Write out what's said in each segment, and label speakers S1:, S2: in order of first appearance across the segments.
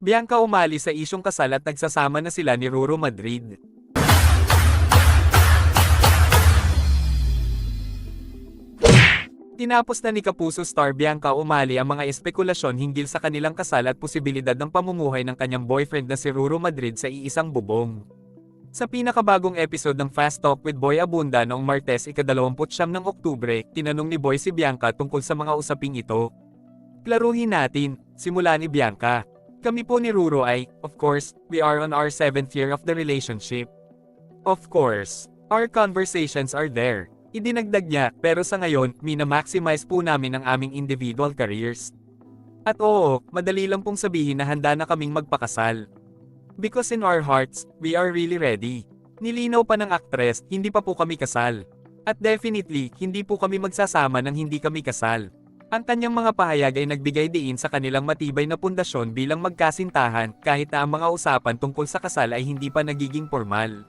S1: Bianca umali sa isyong kasal at nagsasama na sila ni Ruro Madrid. Tinapos na ni Kapuso star Bianca Umali ang mga espekulasyon hinggil sa kanilang kasal at posibilidad ng pamumuhay ng kanyang boyfriend na si Ruro Madrid sa iisang bubong. Sa pinakabagong episode ng Fast Talk with Boy Abunda noong Martes ika-29 ng Oktubre, tinanong ni Boy si Bianca tungkol sa mga usaping ito. Klaruhin natin, simula ni Bianca. Kami po ni Ruro ay, of course, we are on our seventh year of the relationship. Of course, our conversations are there. Idinagdag niya, pero sa ngayon, mina-maximize po namin ang aming individual careers. At oo, madali lang pong sabihin na handa na kaming magpakasal. Because in our hearts, we are really ready. Nilinaw pa ng aktres, hindi pa po kami kasal. At definitely, hindi po kami magsasama nang hindi kami kasal. Ang kanyang mga pahayag ay nagbigay diin sa kanilang matibay na pundasyon bilang magkasintahan kahit na ang mga usapan tungkol sa kasal ay hindi pa nagiging formal.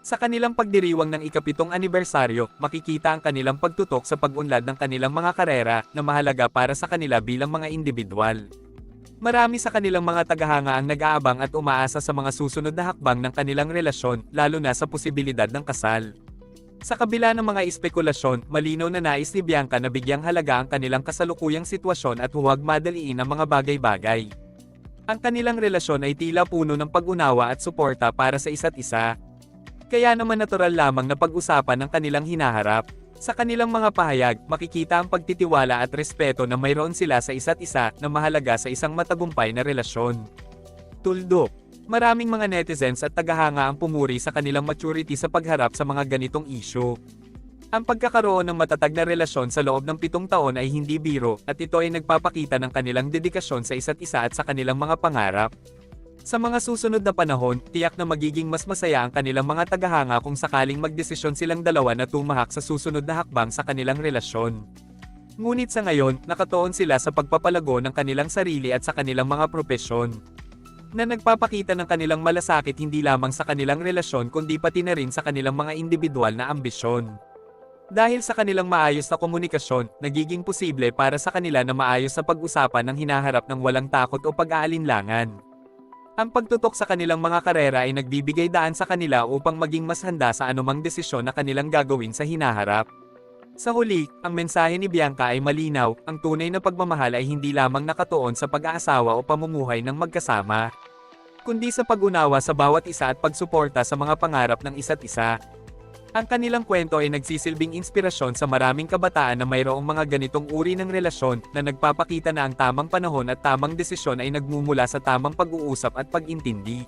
S1: Sa kanilang pagdiriwang ng ikapitong anibersaryo, makikita ang kanilang pagtutok sa pag-unlad ng kanilang mga karera na mahalaga para sa kanila bilang mga individual. Marami sa kanilang mga tagahanga ang nag-aabang at umaasa sa mga susunod na hakbang ng kanilang relasyon, lalo na sa posibilidad ng kasal. Sa kabila ng mga espekulasyon, malinaw na nais ni Bianca na bigyang halaga ang kanilang kasalukuyang sitwasyon at huwag madaliin ang mga bagay-bagay. Ang kanilang relasyon ay tila puno ng pag-unawa at suporta para sa isa't isa. Kaya naman natural lamang na pag-usapan ng kanilang hinaharap. Sa kanilang mga pahayag, makikita ang pagtitiwala at respeto na mayroon sila sa isa't isa na mahalaga sa isang matagumpay na relasyon. Tuldok Maraming mga netizens at tagahanga ang pumuri sa kanilang maturity sa pagharap sa mga ganitong isyu. Ang pagkakaroon ng matatag na relasyon sa loob ng pitong taon ay hindi biro, at ito ay nagpapakita ng kanilang dedikasyon sa isa't isa at sa kanilang mga pangarap. Sa mga susunod na panahon, tiyak na magiging mas masaya ang kanilang mga tagahanga kung sakaling magdesisyon silang dalawa na tumahak sa susunod na hakbang sa kanilang relasyon. Ngunit sa ngayon, nakatuon sila sa pagpapalago ng kanilang sarili at sa kanilang mga propesyon na nagpapakita ng kanilang malasakit hindi lamang sa kanilang relasyon kundi pati na rin sa kanilang mga individual na ambisyon. Dahil sa kanilang maayos na komunikasyon, nagiging posible para sa kanila na maayos sa pag-usapan ng hinaharap ng walang takot o pag-aalinlangan. Ang pagtutok sa kanilang mga karera ay nagbibigay daan sa kanila upang maging mas handa sa anumang desisyon na kanilang gagawin sa hinaharap. Sa huli, ang mensahe ni Bianca ay malinaw, ang tunay na pagmamahal ay hindi lamang nakatuon sa pag-aasawa o pamumuhay ng magkasama, kundi sa pag-unawa sa bawat isa at pagsuporta sa mga pangarap ng isa't isa. Ang kanilang kwento ay nagsisilbing inspirasyon sa maraming kabataan na mayroong mga ganitong uri ng relasyon na nagpapakita na ang tamang panahon at tamang desisyon ay nagmumula sa tamang pag-uusap at pag-intindi.